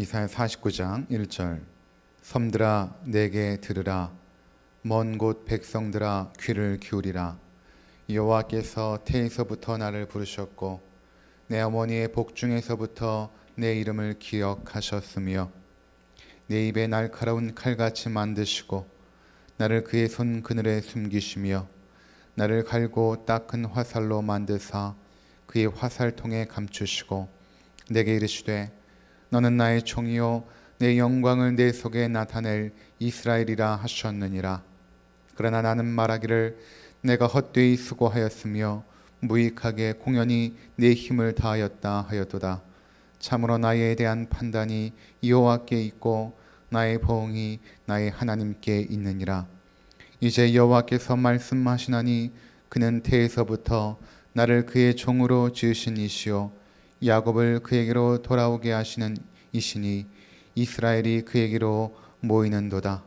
이사야 49장 1절. 섬들아 내게 들으라. 먼 곳 백성들아 귀를 기울이라. 여호와께서 태에서부터 나를 부르셨고 내 어머니의 복중에서부터 내 이름을 기억하셨으며 내 입에 날카로운 칼같이 만드시고 나를 그의 손 그늘에 숨기시며 나를 갈고 닦은 화살로 만드사 그의 화살통에 감추시고 내게 이르시되 너는 나의 종이요 내 영광을 내 속에 나타낼 이스라엘이라 하셨느니라. 그러나 나는 말하기를 내가 헛되이 수고하였으며 무익하게 공연히 내 힘을 다하였다 하였도다. 참으로 나에 대한 판단이 여호와께 있고 나의 보응이 나의 하나님께 있느니라. 이제 여호와께서 말씀하시나니 그는 태에서부터 나를 그의 종으로 지으신 이시요 야곱을 그에게로 돌아오게 하시는 이시니 이스라엘이 그에게로 모이는도다.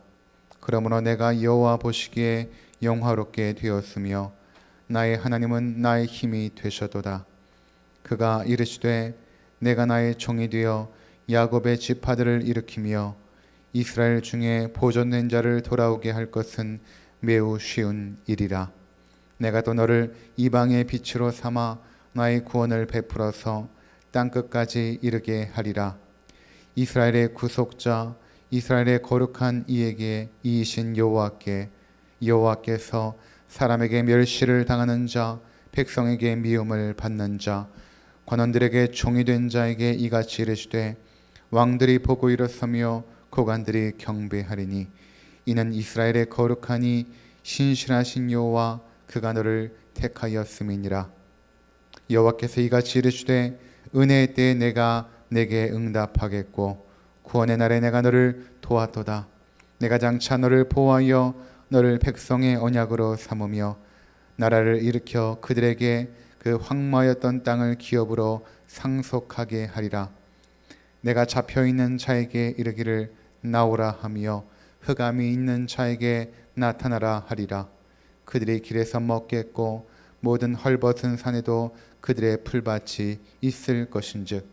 그러므로 내가 여호와 보시기에 영화롭게 되었으며 나의 하나님은 나의 힘이 되셨도다. 그가 이르시되 내가 나의 종이 되어 야곱의 지파들을 일으키며 이스라엘 중에 보존된 자를 돌아오게 할 것은 매우 쉬운 일이라. 내가 또 너를 이방의 빛으로 삼아 나의 구원을 베풀어서 땅 끝까지 이르게 하리라. 이스라엘의 구속자 이스라엘의 거룩한 이에게 이이신 여호와께 여호와께서 사람에게 멸시를 당하는 자 백성에게 미움을 받는 자 관원들에게 종이 된 자에게 이같이 이르시되 왕들이 보고 일어서며 고관들이 경배하리니 이는 이스라엘의 거룩하니 신실하신 여호와 그가 너를 택하였음이니라. 여호와께서 이같이 이르시되 은혜의 때에 내가 내게 응답하겠고 구원의 날에 내가 너를 도왔도다. 내가 장차 너를 보호하여 너를 백성의 언약으로 삼으며 나라를 일으켜 그들에게 그 황마였던 땅을 기업으로 상속하게 하리라. 내가 잡혀 있는 자에게 이르기를 나오라 하며 흑암이 있는 자에게 나타나라 하리라. 그들이 길에서 먹겠고 모든 헐벗은 산에도 그들의 풀밭이 있을 것인즉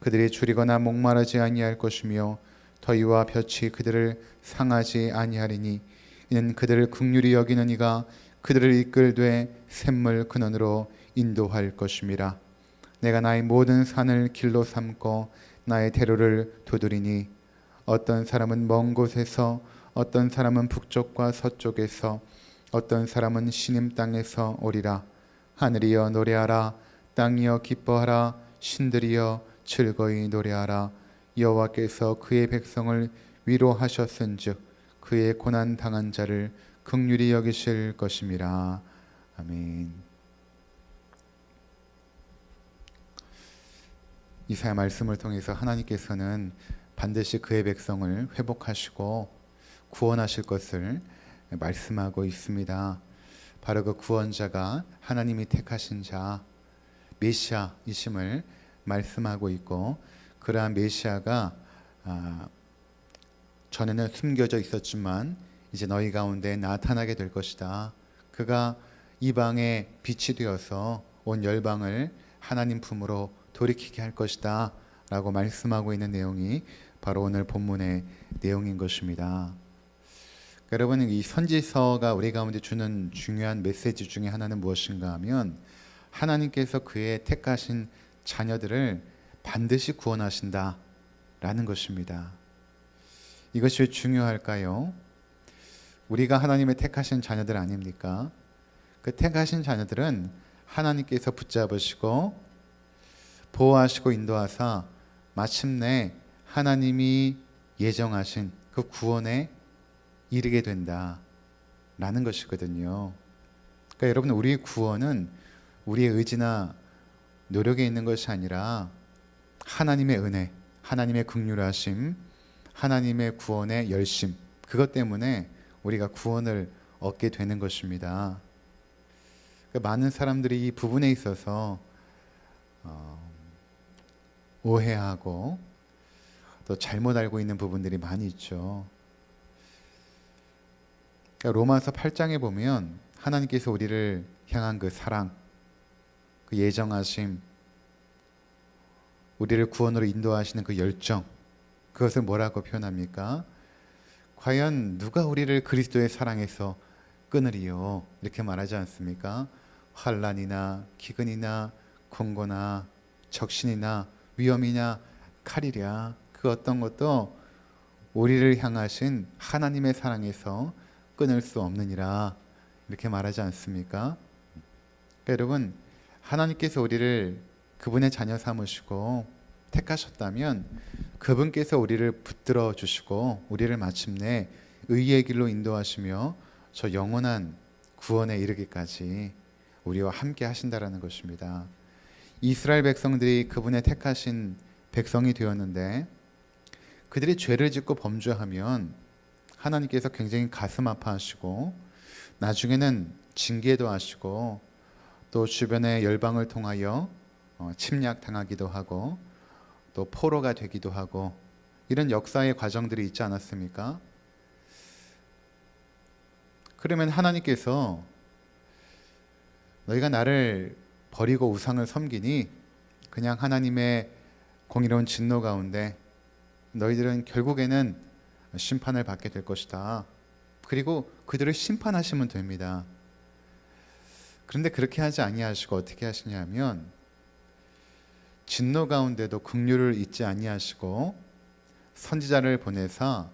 그들이 줄이거나 목마르지 아니할 것이며 더위와 볕이 그들을 상하지 아니하리니 이는 그들을 극률이 여기는 이가 그들을 이끌되 샘물 근원으로 인도할 것임이라. 내가 나의 모든 산을 길로 삼고 나의 대로를 두드리니 어떤 사람은 먼 곳에서 어떤 사람은 북쪽과 서쪽에서 어떤 사람은 신임 땅에서 오리라 하늘이여 노래하라 땅이여 기뻐하라 신들이여 즐거이 노래하라 여호와께서 그의 백성을 위로하셨은즉 그의 고난 당한 자를 극률이 여기실 것임이라 아멘. 이사야 말씀을 통해서 하나님께서는 반드시 그의 백성을 회복하시고 구원하실 것을 말씀하고 있습니다. 바로 그 구원자가 하나님이 택하신 자 메시아이심을 말씀하고 있고 그러한 메시아가 아, 전에는 숨겨져 있었지만 이제 너희 가운데 나타나게 될 것이다. 그가 이방의 빛이 되어서 온 열방을 하나님 품으로 돌이키게 할 것이다. 라고 말씀하고 있는 내용이 바로 오늘 본문의 내용인 것입니다. 여러분 이 선지서가 우리 가운데 주는 중요한 메시지 중에 하나는 무엇인가 하면 하나님께서 그의 택하신 자녀들을 반드시 구원하신다 라는 것입니다. 이것이 왜 중요할까요? 우리가 하나님의 택하신 자녀들 아닙니까? 그 택하신 자녀들은 하나님께서 붙잡으시고 보호하시고 인도하사 마침내 하나님이 예정하신 그 구원에 이르게 된다라는 것이거든요. 그러니까 여러분 우리의 구원은 우리의 의지나 노력에 있는 것이 아니라 하나님의 은혜, 하나님의 긍휼하심, 하나님의 구원의 열심 그것 때문에 우리가 구원을 얻게 되는 것입니다. 그러니까 많은 사람들이 이 부분에 있어서 어, 오해하고 또 잘못 알고 있는 부분들이 많이 있죠. 그러니까 로마서 8장에 보면 하나님께서 우리를 향한 그 사랑, 그 예정하심, 우리를 구원으로 인도하시는 그 열정, 그것을 뭐라고 표현합니까? 과연 누가 우리를 그리스도의 사랑에서 끊으리요? 이렇게 말하지 않습니까? 환란이나 기근이나 공고나 적신이나 위험이냐 칼이랴 그 어떤 것도 우리를 향하신 하나님의 사랑에서 끊을 수 없느니라 이렇게 말하지 않습니까? 그러니까 여러분 하나님께서 우리를 그분의 자녀 삼으시고 택하셨다면 그분께서 우리를 붙들어 주시고 우리를 마침내 의의 길로 인도하시며 저 영원한 구원에 이르기까지 우리와 함께 하신다라는 것입니다. 이스라엘 백성들이 그분의 택하신 백성이 되었는데 그들이 죄를 짓고 범죄하면 하나님께서 굉장히 가슴 아파하시고 나중에는 징계도 하시고 또 주변의 열방을 통하여 어, 침략 당하기도 하고 또 포로가 되기도 하고 이런 역사의 과정들이 있지 않았습니까? 그러면 하나님께서 너희가 나를 버리고 우상을 섬기니 그냥 하나님의 공의로운 진노 가운데 너희들은 결국에는 심판을 받게 될 것이다. 그리고 그들을 심판하시면 됩니다. 그런데 그렇게 하지 아니하시고 어떻게 하시냐면 진노 가운데도 긍휼을 잊지 아니하시고 선지자를 보내사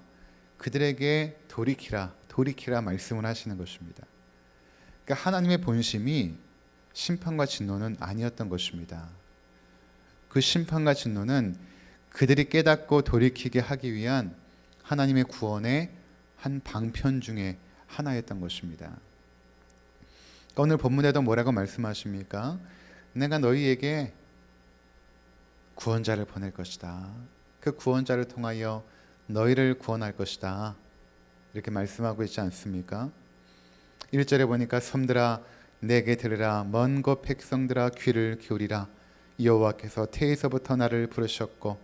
그들에게 돌이키라 돌이키라 말씀을 하시는 것입니다. 그러니까 하나님의 본심이 심판과 진노는 아니었던 것입니다. 그 심판과 진노는 그들이 깨닫고 돌이키게 하기 위한 하나님의 구원의 한 방편 중에 하나였던 것입니다. 그러니까 오늘 본문에도 뭐라고 말씀하십니까? 내가 너희에게 구원자를 보낼 것이다. 그 구원자를 통하여 너희를 구원할 것이다. 이렇게 말씀하고 있지 않습니까? 1절에 보니까 섬들아 내게 들으라 먼 곳 백성들아 귀를 기울이라 여호와께서 태에서부터 나를 부르셨고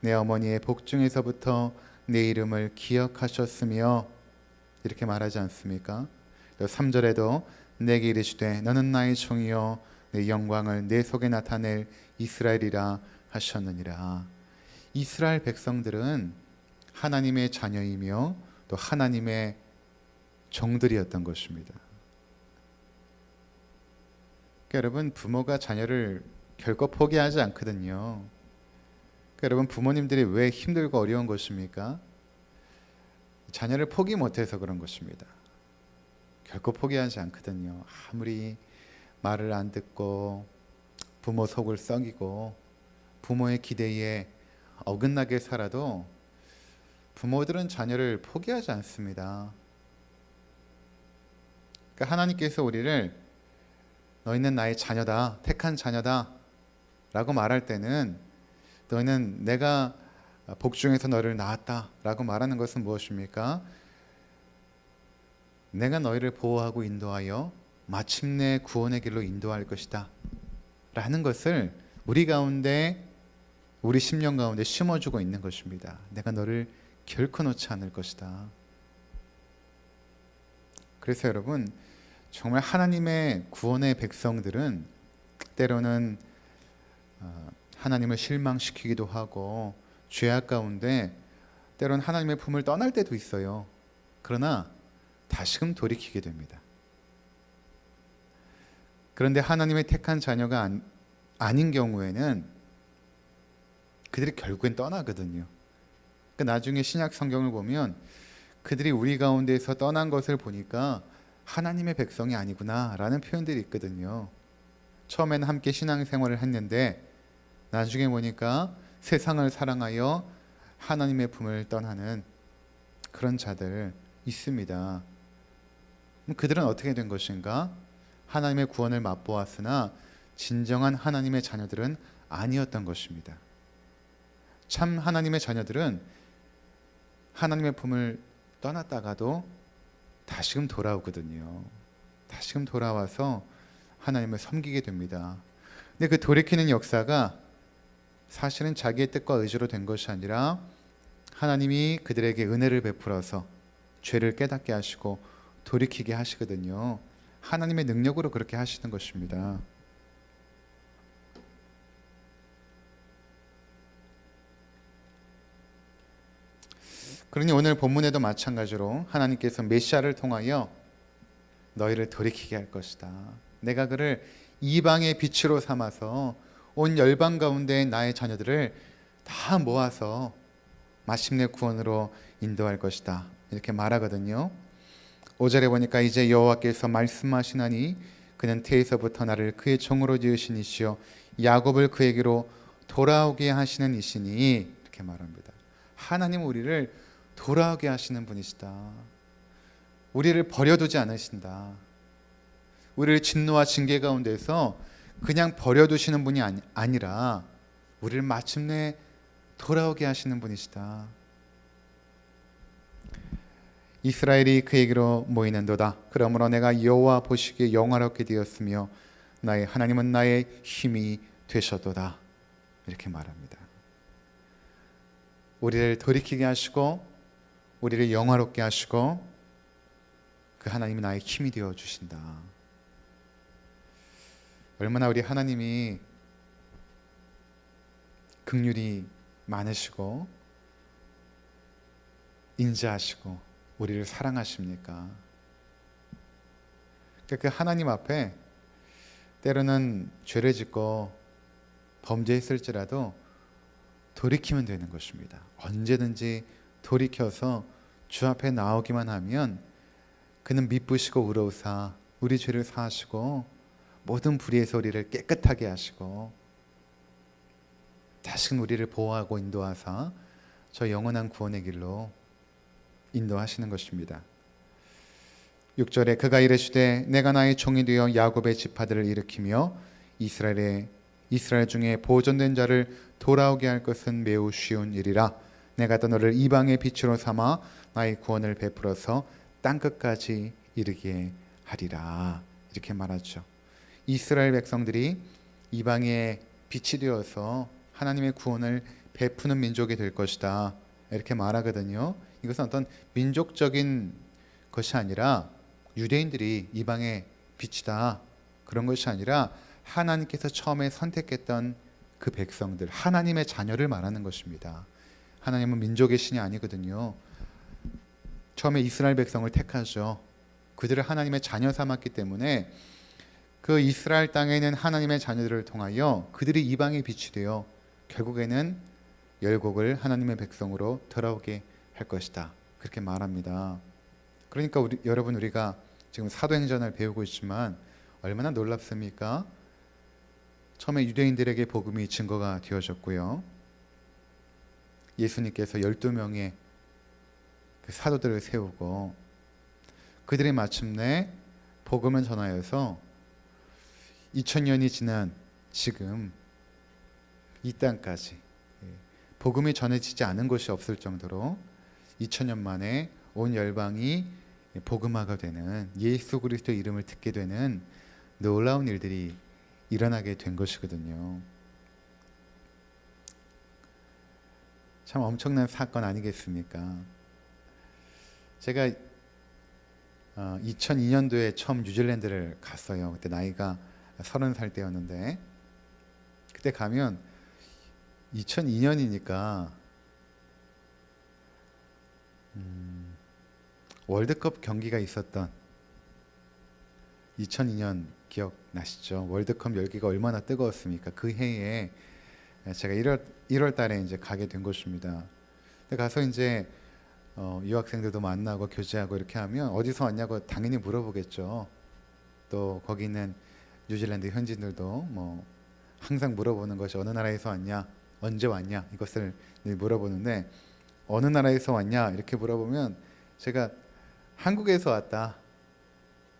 내 어머니의 복중에서부터 내 이름을 기억하셨으며 이렇게 말하지 않습니까? 3절에도 내게 이르시되 너는 나의 종이요 내 영광을 내 속에 나타낼 이스라엘이라 하셨느니라. 이스라엘 백성들은 하나님의 자녀이며 또 하나님의 종들이었던 것입니다. 그러니까 여러분 부모가 자녀를 결코 포기하지 않거든요. 그러니까 여러분 부모님들이 왜 힘들고 어려운 것입니까? 자녀를 포기 못해서 그런 것입니다. 결코 포기하지 않거든요. 아무리 말을 안 듣고 부모 속을 썩이고 부모의 기대에 어긋나게 살아도 부모들은 자녀를 포기하지 않습니다. 그러니까 하나님께서 우리를 너희는 나의 자녀다, 택한 자녀다 라고 말할 때는 너희는 내가 복중에서 너를 낳았다 라고 말하는 것은 무엇입니까? 내가 너희를 보호하고 인도하여 마침내 구원의 길로 인도할 것이다 라는 것을 우리 가운데 우리 심령 가운데 심어주고 있는 것입니다. 내가 너를 결코 놓지 않을 것이다. 그래서 여러분 정말 하나님의 구원의 백성들은 때로는 어, 하나님을 실망시키기도 하고 죄악 가운데 때로는 하나님의 품을 떠날 때도 있어요. 그러나 다시금 돌이키게 됩니다. 그런데 하나님의 택한 자녀가 아닌 경우에는 그들이 결국엔 떠나거든요. 그 나중에 신약 성경을 보면 그들이 우리 가운데서 떠난 것을 보니까 하나님의 백성이 아니구나라는 표현들이 있거든요. 처음에는 함께 신앙생활을 했는데 나중에 보니까 세상을 사랑하여 하나님의 품을 떠나는 그런 자들 있습니다. 그들은 어떻게 된 것인가? 하나님의 구원을 맛보았으나 진정한 하나님의 자녀들은 아니었던 것입니다. 참 하나님의 자녀들은 하나님의 품을 떠났다가도 다시금 돌아오거든요. 다시금 돌아와서 하나님을 섬기게 됩니다. 근데 그 돌이키는 역사가 사실은 자기의 뜻과 의지로 된 것이 아니라 하나님이 그들에게 은혜를 베풀어서 죄를 깨닫게 하시고 돌이키게 하시거든요. 하나님의 능력으로 그렇게 하시는 것입니다. 그러니 오늘 본문에도 마찬가지로 하나님께서 메시아를 통하여 너희를 돌이키게 할 것이다. 내가 그를 이방의 빛으로 삼아서 온 열방 가운데 나의 자녀들을 다 모아서 마침내 구원으로 인도할 것이다. 이렇게 말하거든요. 5절에 보니까 이제 여호와께서 말씀하시나니 그는 태에서부터 나를 그의 종으로 지으신 이시요 야곱을 그에게로 돌아오게 하시는 이시니 이렇게 말합니다. 하나님 우리를 돌아오게 하시는 분이시다. 우리를 버려두지 않으신다. 우리를 진노와 징계 가운데서 그냥 버려두시는 분이 아니, 아니라 우리를 마침내 돌아오게 하시는 분이시다. 이스라엘이 그에게로 모이는도다. 그러므로 내가 여호와 보시기에 영화롭게 되었으며 나의 하나님은 나의 힘이 되셨도다. 이렇게 말합니다. 우리를 돌이키게 하시고 우리를 영화롭게 하시고 그 하나님이 나의 힘이 되어 주신다. 얼마나 우리 하나님이 긍휼이 많으시고 인자하시고 우리를 사랑하십니까? 그러니까 그 하나님 앞에 때로는 죄를 짓고 범죄했을지라도 돌이키면 되는 것입니다. 언제든지 돌이켜서 주 앞에 나오기만 하면 그는 미쁘시고 의로우사 우리 죄를 사하시고 모든 불의에서 우리를 깨끗하게 하시고 다시금 우리를 보호하고 인도하사 저 영원한 구원의 길로 인도하시는 것입니다. 6절에 그가 이르시되 내가 나의 종이 되어 야곱의 지파들을 일으키며 이스라엘의 이스라엘 중에 보존된 자를 돌아오게 할 것은 매우 쉬운 일이라 내가 또 너를 이방의 빛으로 삼아 나의 구원을 베풀어서 땅 끝까지 이르게 하리라 이렇게 말하죠. 이스라엘 백성들이 이방의 빛이 되어서 하나님의 구원을 베푸는 민족이 될 것이다 이렇게 말하거든요. 이것은 어떤 민족적인 것이 아니라 유대인들이 이방의 빛이다 그런 것이 아니라 하나님께서 처음에 선택했던 그 백성들 하나님의 자녀를 말하는 것입니다. 하나님은 민족의 신이 아니거든요. 처음에 이스라엘 백성을 택하죠. 그들을 하나님의 자녀 삼았기 때문에 그 이스라엘 땅에 있는 하나님의 자녀들을 통하여 그들이 이방의 빛이 되어 결국에는 열국을 하나님의 백성으로 돌아오게 할 것이다. 그렇게 말합니다. 그러니까 우리, 여러분 우리가 지금 사도행전을 배우고 있지만 얼마나 놀랍습니까? 처음에 유대인들에게 복음이 증거가 되어졌고요. 예수님께서 12명의 그 사도들을 세우고 그들이 마침내 복음을 전하여서 2000년이 지난 지금 이 땅까지 예, 복음이 전해지지 않은 곳이 없을 정도로 2000년 만에 온 열방이 복음화가 되는 예수 그리스도 이름을 듣게 되는 놀라운 일들이 일어나게 된 것이거든요. 참 엄청난 사건 아니겠습니까? 제가 2002년도에 어, 처음 뉴질랜드를 갔어요. 그때 나이가 30살 때였는데 그때 가면 2002년이니까 음, 월드컵 경기가 있었던 2002년 기억나시죠? 월드컵 열기가 얼마나 뜨거웠습니까? 그 해에 제가 1월 1월 달에 이제 가게 된 것입니다. 근데 가서 이제 어, 유학생들도 만나고 교제하고 이렇게 하면 어디서 왔냐고 당연히 물어보겠죠. 또 거기 있는 뉴질랜드 현지인들도 뭐 항상 물어보는 것이 어느 나라에서 왔냐, 언제 왔냐? 이것을 늘 물어보는데 어느 나라에서 왔냐? 이렇게 물어보면 제가 한국에서 왔다.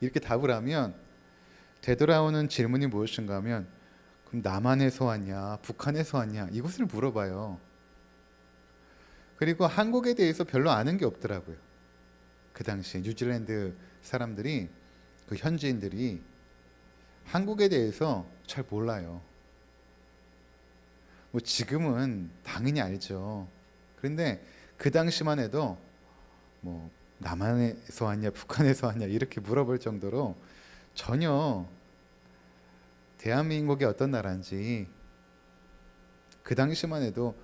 이렇게 답을 하면 되돌아오는 질문이 무엇인가 하면 그럼 남한에서 왔냐, 북한에서 왔냐? 이것을 물어봐요. 그리고 한국에 대해서 별로 아는 게 없더라고요. 그 당시에 뉴질랜드 사람들이 그 현지인들이 한국에 대해서 잘 몰라요. 뭐 지금은 당연히 알죠. 그런데 그 당시만 해도 뭐 남한에서 왔냐 북한에서 왔냐 이렇게 물어볼 정도로 전혀 대한민국이 어떤 나라인지 그 당시만 해도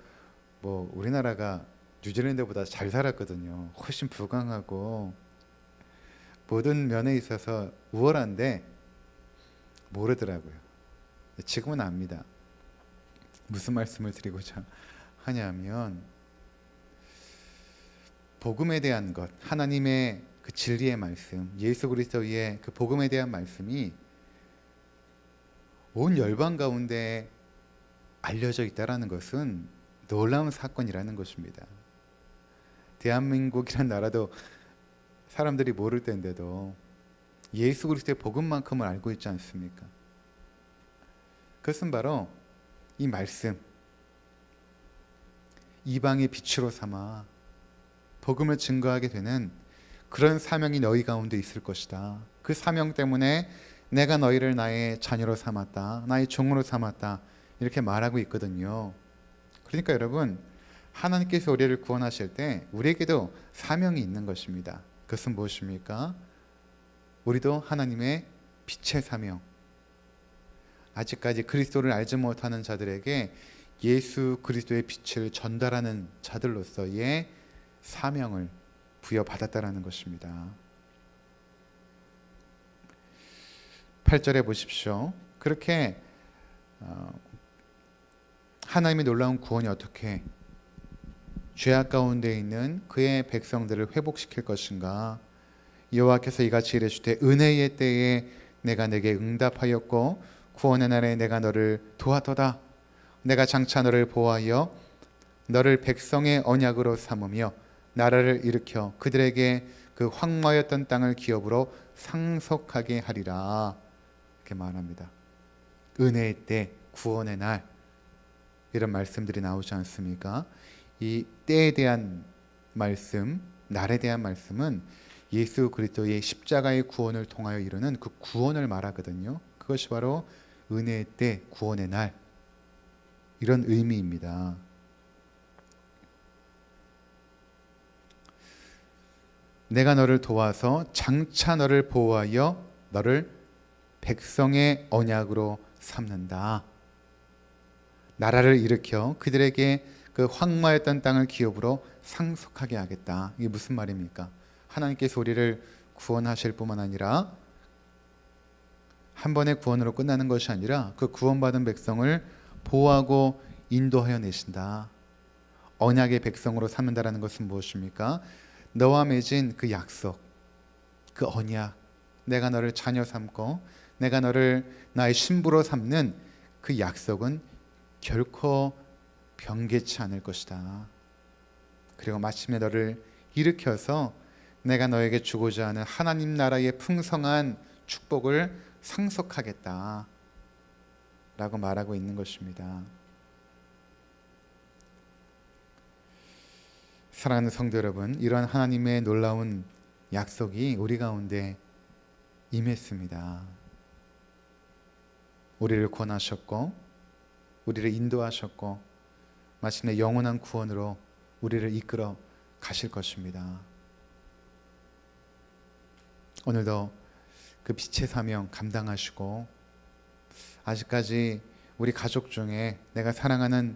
뭐 우리나라가 뉴질랜드보다 잘 살았거든요. 훨씬 부강하고 모든 면에 있어서 우월한데 모르더라고요. 지금은 압니다. 무슨 말씀을 드리고자 하냐면 복음에 대한 것, 하나님의 그 진리의 말씀, 예수 그리스도의 그 복음에 대한 말씀이 온 열방 가운데 알려져 있다라는 것은 놀라운 사건이라는 것입니다. 대한민국이란 나라도 사람들이 모를 때인데도 예수 그리스도의 복음만큼을 알고 있지 않습니까? 그것은 바로 이 말씀 이방의 빛으로 삼아 복음을 증거하게 되는 그런 사명이 너희 가운데 있을 것이다. 그 사명 때문에 내가 너희를 나의 자녀로 삼았다. 나의 종으로 삼았다. 이렇게 말하고 있거든요. 그러니까 여러분 하나님께서 우리를 구원하실 때 우리에게도 사명이 있는 것입니다. 그것은 무엇입니까? 우리도 하나님의 빛의 사명. 아직까지 그리스도를 알지 못하는 자들에게 예수 그리스도의 빛을 전달하는 자들로서의 사명을 부여받았다라는 것입니다. 8절에 보십시오. 그렇게 어, 하나님의 놀라운 구원이 어떻게 죄악 가운데 있는 그의 백성들을 회복시킬 것인가? 여호와께서 이같이 이르시되 은혜의 때에 내가 내게 응답하였고 구원의 날에 내가 너를 도왔도다. 내가 장차 너를 보하여 너를 백성의 언약으로 삼으며 나라를 일으켜 그들에게 그 황마였던 땅을 기업으로 상속하게 하리라. 이렇게 말합니다. 은혜의 때, 구원의 날 이런 말씀들이 나오지 않습니까? 이 때에 대한 말씀, 날에 대한 말씀은 예수 그리스도의 십자가의 구원을 통하여 이루는 그 구원을 말하거든요. 그것이 바로 은혜의 때, 구원의 날 이런 의미입니다. 내가 너를 도와서 장차 너를 보호하여 너를 백성의 언약으로 삼는다. 나라를 일으켜 그들에게 그 황마였던 땅을 기업으로 상속하게 하겠다. 이게 무슨 말입니까? 하나님께서 우리를 구원하실 뿐만 아니라 한 번의 구원으로 끝나는 것이 아니라 그 구원받은 백성을 보호하고 인도하여 내신다. 언약의 백성으로 삼는다라는 것은 무엇입니까? 너와 맺은 그 약속, 그 언약, 내가 너를 자녀 삼고 내가 너를 나의 신부로 삼는 그 약속은 결코 변개치 않을 것이다. 그리고 마침내 너를 일으켜서 내가 너에게 주고자 하는 하나님 나라의 풍성한 축복을 상속하겠다. 라고 말하고 있는 것입니다. 사랑하는 성도 여러분, 이러한 하나님의 놀라운 약속이 우리 가운데 임했습니다. 우리를 권하셨고, 우리를 인도하셨고, 마침내 영원한 구원으로 우리를 이끌어 가실 것입니다. 오늘도 그 빛의 사명 감당하시고, 아직까지 우리 가족 중에 내가 사랑하는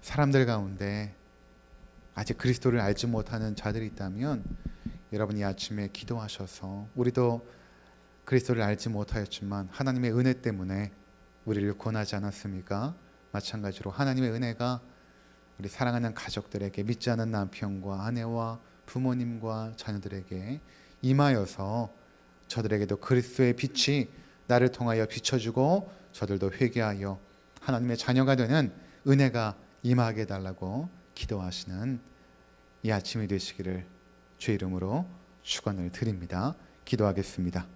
사람들 가운데 아직 그리스도를 알지 못하는 자들이 있다면 여러분이 아침에 기도하셔서 우리도 그리스도를 알지 못하였지만 하나님의 은혜 때문에 우리를 권하지 않았습니까? 마찬가지로 하나님의 은혜가 우리 사랑하는 가족들에게 믿지 않은 남편과 아내와 부모님과 자녀들에게 임하여서 저들에게도 그리스도의 빛이 나를 통하여 비춰주고 저들도 회개하여 하나님의 자녀가 되는 은혜가 임하게 달라고 기도하시는 이 아침이 되시기를 주의 이름으로 축원을 드립니다. 기도하겠습니다.